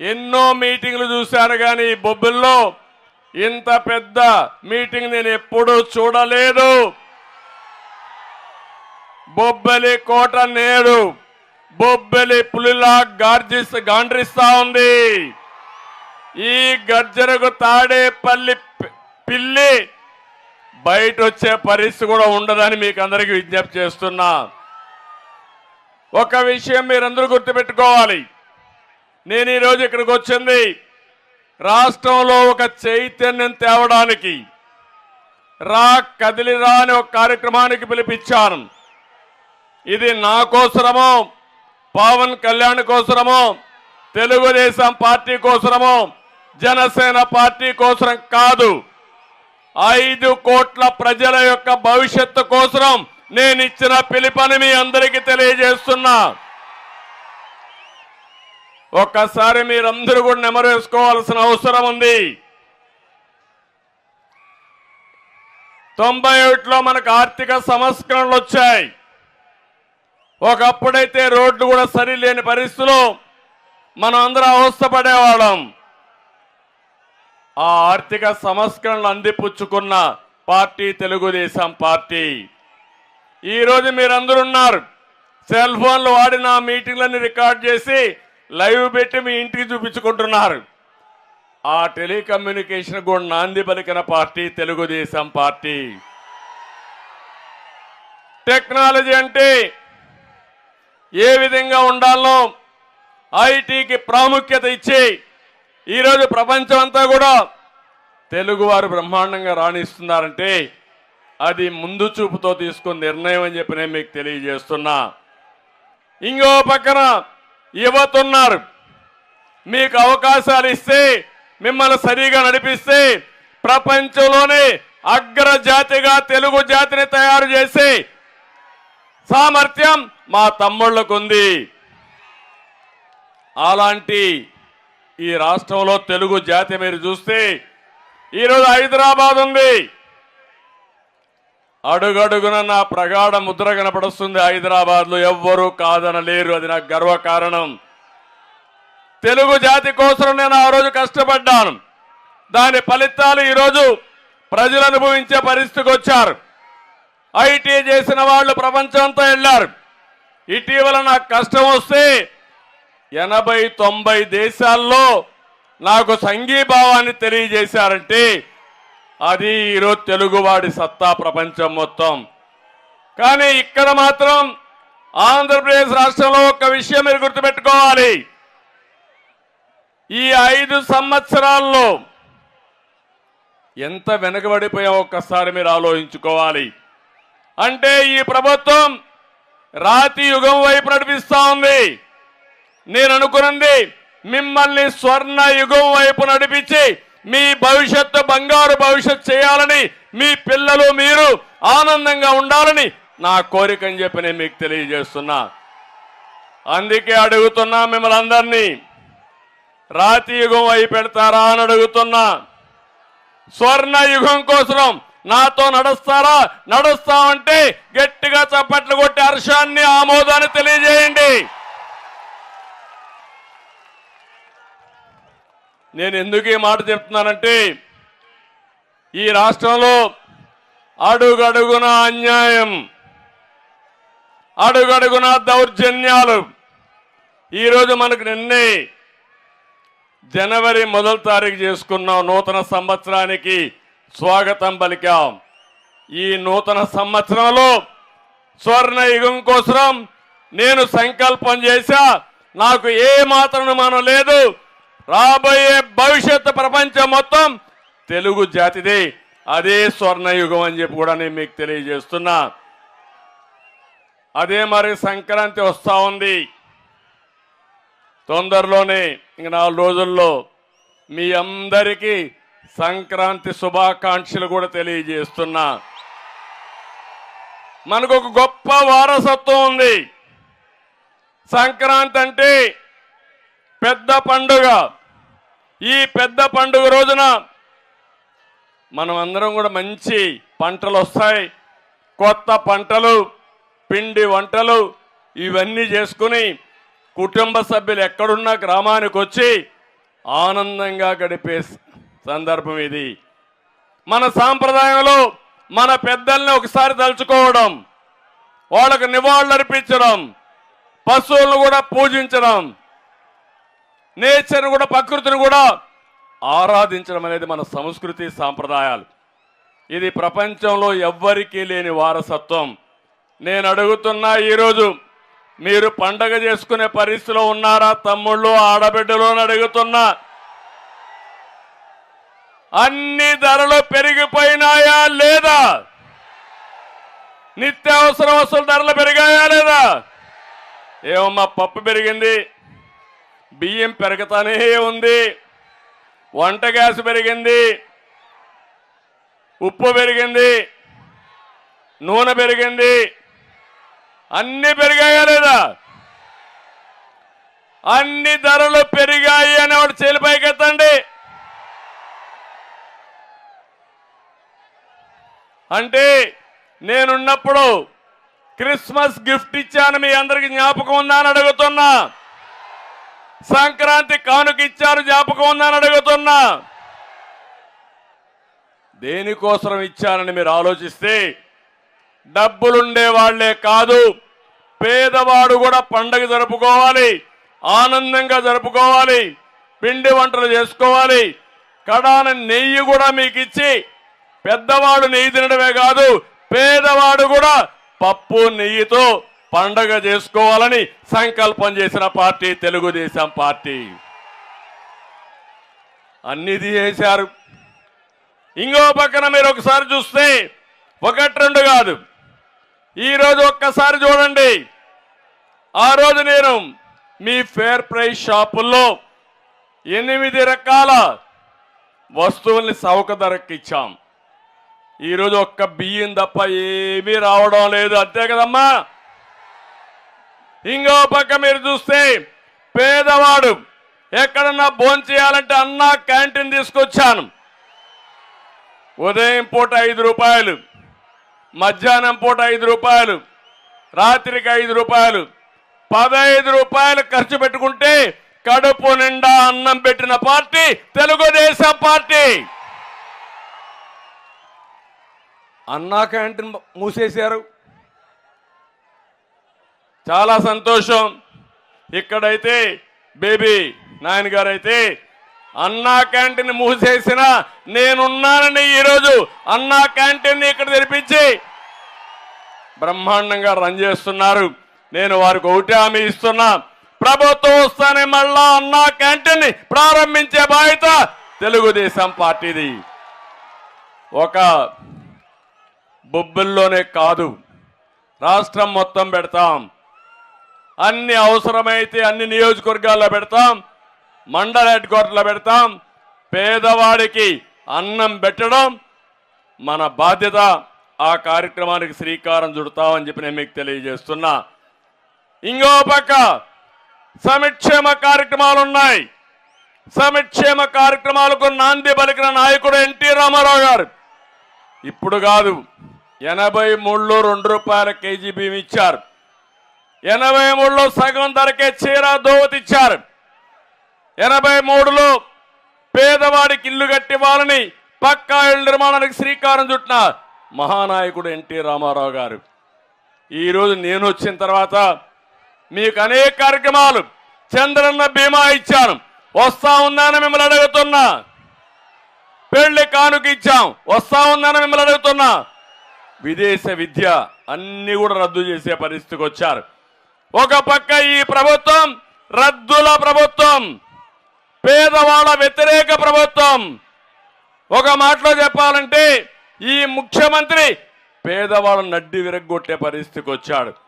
ఎన్నో మీటింగ్లు చూశాను కానీ బొబ్బిల్లో ఇంత పెద్ద మీటింగ్ నేను ఎప్పుడూ చూడలేదు. బొబ్బలి కోట నేడు బొబ్బలి పులిలా గార్జిస్ గాండ్రిస్తా ఉంది. ఈ గర్జనకు తాడేపల్లి పిల్లి బయట వచ్చే పరిస్థితి కూడా ఉండదని మీకు అందరికీ విజ్ఞప్తి చేస్తున్నా. ఒక విషయం మీరందరూ గుర్తుపెట్టుకోవాలి. నేను ఈరోజు ఇక్కడికి వచ్చింది రాష్ట్రంలో ఒక చైతన్యం తేవడానికి. రా కదిలిరా అనే ఒక కార్యక్రమానికి పిలిపించాను. ఇది నా కోసరమో పవన్ కళ్యాణ్ కోసరమో తెలుగుదేశం పార్టీ కోసరమో జనసేన పార్టీ కోసరం కాదు. ఐదు కోట్ల ప్రజల యొక్క భవిష్యత్తు కోసరం నేను ఇచ్చిన పిలుపని మీ అందరికీ తెలియజేస్తున్నా. ఒక్కసారి మీరందరూ కూడా నెమరు వేసుకోవాల్సిన అవసరం ఉంది. తొంభై ఒకటిలో మనకు ఆర్థిక సంస్కరణలు వచ్చాయి. ఒకప్పుడైతే రోడ్లు కూడా సరిలేని పరిస్థితులు మనం అందరం అవస్థపడేవాళ్ళం. ఆ ఆర్థిక సంస్కరణలు అందిపుచ్చుకున్న పార్టీ తెలుగుదేశం పార్టీ. ఈరోజు మీరందరున్నారు మీరందరూ ఉన్నారు. సెల్ ఫోన్లు వాడి నా మీటింగ్లన్నీ రికార్డ్ చేసి లైవ్ పెట్టి మీ ఇంటికి చూపించుకుంటున్నారు. ఆ టెలికమ్యూనికేషన్ కూడా నాంది పలికిన పార్టీ తెలుగుదేశం పార్టీ. టెక్నాలజీ అంటే ఏ విధంగా ఉండాలో ఐటీకి ప్రాముఖ్యత ఇచ్చి ఈరోజు ప్రపంచం అంతా కూడా తెలుగువారు బ్రహ్మాండంగా రాణిస్తున్నారంటే అది ముందు చూపుతో తీసుకున్న నిర్ణయం అని చెప్పి నేను మీకు తెలియజేస్తున్నా. ఇంకో పక్కన యువత ఉన్నారు మీకు అవకాశాలు ఇస్తే మిమ్మల్ని సరిగా నడిపిస్తే ప్రపంచంలోనే అగ్రజాతిగా తెలుగు జాతిని తయారు చేసే సామర్థ్యం మా తమ్ముళ్ళకు ఉంది అలాంటి ఈ రాష్ట్రంలో తెలుగు జాతి మీరు చూస్తే ఈరోజు హైదరాబాద్ ఉంది. అడుగడుగున నా ప్రగాఢ ముద్ర కనపడుస్తుంది హైదరాబాద్లో ఎవ్వరూ కాదనలేరు. అది నాకు గర్వకారణం. తెలుగు జాతి కోసం నేను ఆ రోజు కష్టపడ్డాను. దాని ఫలితాలు ఈరోజు ప్రజలు అనుభవించే పరిస్థితికి వచ్చారు. ఐటీ చేసిన వాళ్ళు ప్రపంచంతో వెళ్ళారు. ఇటీవల నాకు కష్టం వస్తే ఎనభై తొంభై దేశాల్లో నాకు సంఘీభావాన్ని తెలియజేశారంటే అది ఈరోజు తెలుగువాడి సత్తా ప్రపంచం మొత్తం. కానీ ఇక్కడ మాత్రం ఆంధ్రప్రదేశ్ రాష్ట్రంలో ఒక విషయం మీరు గుర్తుపెట్టుకోవాలి. ఈ ఐదు సంవత్సరాల్లో ఎంత వెనకబడిపోయాం ఒక్కసారి మీరు ఆలోచించుకోవాలి. అంటే ఈ ప్రభుత్వం రాతి యుగం వైపు నడిపిస్తా ఉంది. నేను అనుకున్నది మిమ్మల్ని స్వర్ణ యుగం వైపు నడిపించి మీ భవిష్యత్తు బంగారు భవిష్యత్తు చేయాలని మీ పిల్లలు మీరు ఆనందంగా ఉండాలని నా కోరిక అని చెప్పి నేను మీకు తెలియజేస్తున్నా. అందుకే అడుగుతున్నా మిమ్మల్ని అందరినీ రాతి యుగం వైపు పెడతారా అని అడుగుతున్నా. స్వర్ణ యుగం కోసం నాతో నడుస్తారా? నడుస్తామంటే గట్టిగా చప్పట్లు కొట్టి హర్షాన్ని ఆమోదాన్ని తెలియజేయండి. నేను ఎందుకు ఈ మాట చెప్తున్నానంటే ఈ రాష్ట్రంలో అడుగడుగున అన్యాయం అడుగడుగున దౌర్జన్యాలు ఈరోజు మనకు నిన్నే జనవరి మొదటి తారీఖు చేసుకున్నాం నూతన సంవత్సరానికి స్వాగతం పలికాం. ఈ నూతన సంవత్సరంలో స్వర్ణ యుగం కోసం నేను సంకల్పం చేశా నాకు ఏ మాత్రం మనం లేదు రాబోయే భవిష్యత్తు ప్రపంచం మొత్తం తెలుగు జాతిదే. అదే స్వర్ణయుగం అని చెప్పి కూడా నేను మీకు తెలియజేస్తున్నా. అదే మరి సంక్రాంతి వస్తూ ఉంది. తొందరలోనే ఇంక నాలుగు రోజుల్లో మీ అందరికీ సంక్రాంతి శుభాకాంక్షలు కూడా తెలియజేస్తున్నా. మనకు ఒక గొప్ప వారసత్వం ఉంది. సంక్రాంతి అంటే పెద్ద పండుగ. ఈ పెద్ద పండుగ రోజున మనం అందరం కూడా మంచి పంటలు వస్తాయి. కొత్త పంటలు పిండి వంటలు ఇవన్నీ చేసుకుని కుటుంబ సభ్యులు ఎక్కడున్నా గ్రామానికి వచ్చి ఆనందంగా గడిపే సందర్భం ఇది. మన సాంప్రదాయంలో మన పెద్దల్ని ఒకసారి తలుచుకోవడం వాళ్ళకు నివాళులర్పించడం పశువులను కూడా పూజించడం నేచర్ను కూడా ప్రకృతిని కూడా ఆరాధించడం అనేది మన సంస్కృతి సాంప్రదాయాలు. ఇది ప్రపంచంలో ఎవ్వరికీ లేని వారసత్వం. నేను అడుగుతున్నా ఈరోజు మీరు పండగ చేసుకునే పరిస్థితిలో ఉన్నారా? తమ్ముళ్ళు ఆడబిడ్డలు అని అడుగుతున్నా. అన్ని ధరలు పెరిగిపోయినాయా లేదా? నిత్యావసర వస్తువుల ధరలు పెరిగాయా లేదా? ఏమమ్మా పప్పు పెరిగింది. బియ్యం పెరుగుతానే ఉంది. వంట గ్యాస్ పెరిగింది. ఉప్పు పెరిగింది. నూనె పెరిగింది. అన్ని పెరిగాయా లేదా? అన్ని ధరలు పెరిగాయి అని అనేవాడు చెలిపైకెత్తండి అంటే నేనున్నప్పుడు క్రిస్మస్ గిఫ్ట్ ఇచ్చాను మీ అందరికి జ్ఞాపకం ఉందా అని అడుగుతున్నా. సంక్రాంతి కానుక ఇచ్చారు జ్ఞాపకం ఉందా అని అడుగుతున్నా. దేనికోసం ఇచ్చారని మీరు ఆలోచిస్తే డబ్బులుండే వాళ్ళే కాదు పేదవాడు కూడా పండగ జరుపుకోవాలి ఆనందంగా జరుపుకోవాలి పిండి వంటలు చేసుకోవాలి కడాన నెయ్యి కూడా మీకు ఇచ్చి పెద్దవాడు నెయ్యి తినడమే కాదు పేదవాడు కూడా పప్పు నెయ్యితో పండగ చేసుకోవాలని సంకల్పం చేసిన పార్టీ తెలుగుదేశం పార్టీ. అన్నిది చేశారు. ఇంకో పక్కన మీరు ఒకసారి చూస్తే ఒకటి రెండు కాదు. ఈరోజు ఒక్కసారి చూడండి. ఆ రోజు నేను మీ ఫేర్ ప్రైస్ షాపుల్లో ఎనిమిది రకాల వస్తువుల్ని సౌక ధరకి ఇచ్చాం. ఈరోజు ఒక్క బియ్యం తప్ప ఏమీ రావడం లేదు. అంతే కదమ్మా? ఇంకో పక్క మీరు చూస్తే పేదవాడు ఎక్కడన్నా భోంచేయాలంటే అన్నా క్యాంటీన్ తీసుకొచ్చాను. ఉదయం పూట ఐదు రూపాయలు మధ్యాహ్నం పూట ఐదు రూపాయలు రాత్రికి ఐదు రూపాయలు పదహైదు రూపాయలు ఖర్చు పెట్టుకుంటే కడుపు నిండా అన్నం పెట్టిన party Telugu Desam party. Anna canteen మూసేశారు. చాలా సంతోషం. ఇక్కడైతే బేబీ నాయనగారైతే అన్నా క్యాంటీన్ మూసేసిన నేనున్నానని ఈరోజు అన్నా క్యాంటీన్ ఇక్కడ తెరిపించి బ్రహ్మాండంగా రన్ చేస్తున్నారు. నేను వారికి ఒకటి హామీ ఇస్తున్నా. ప్రభుత్వం వస్తానే మళ్ళా అన్నా క్యాంటీన్ని ప్రారంభించే బాధ్యత తెలుగుదేశం పార్టీది. ఒక బొబ్బిల్లోనే కాదు రాష్ట్రం మొత్తం పెడతాం. అన్ని అవసరమైతే అన్ని నియోజకవర్గాల్లో పెడతాం మండల హెడ్ క్వార్టర్లో పెడతాం పేదవాడికి అన్నం పెట్టడం మన బాధ్యత. ఆ కార్యక్రమానికి శ్రీకారం చుడతామని చెప్పి నేను మీకు తెలియజేస్తున్నా. ఇంకో పక్క సమిక్షేమ కార్యక్రమాలు ఉన్నాయి సమిక్షేమ కార్యక్రమాలకు నాంది పలికిన నాయకుడు ఎన్టీ రామారావు గారు. ఇప్పుడు కాదు ఎనభై మూడులో రెండు రూపాయల కేజీ బియ్యం ఇచ్చారు. ఎనభై మూడులో సగం ధరకే చీర దోవతి ఇచ్చారు ఎనభై మూడులో పేదవాడికి ఇల్లు కట్టివ్వాలని పక్కా ఇళ్ళ నిర్మాణానికి శ్రీకారం చుట్టిన మహానాయకుడు ఎన్టీ రామారావు గారు. ఈరోజు నేను వచ్చిన తర్వాత మీకు అనేక కార్యక్రమాలు చంద్రన్న బీమా ఇచ్చాను. వస్తా ఉన్నాను మిమ్మల్ని అడుగుతున్నా. పెళ్ళి కానుక ఇచ్చాం. వస్తా ఉందని మిమ్మల్ని అడుగుతున్నా. విదేశ విద్య అన్ని కూడా రద్దు చేసే పరిస్థితికి వచ్చారు. ఒక పక్క ఈ ప్రభుత్వం రద్దుల ప్రభుత్వం పేదవాళ్ళ వ్యతిరేక ప్రభుత్వం. ఒక మాటలో చెప్పాలంటే ఈ ముఖ్యమంత్రి పేదవాళ్ళ నడ్డి విరగ్గొట్టే పరిస్థితికి వచ్చాడు.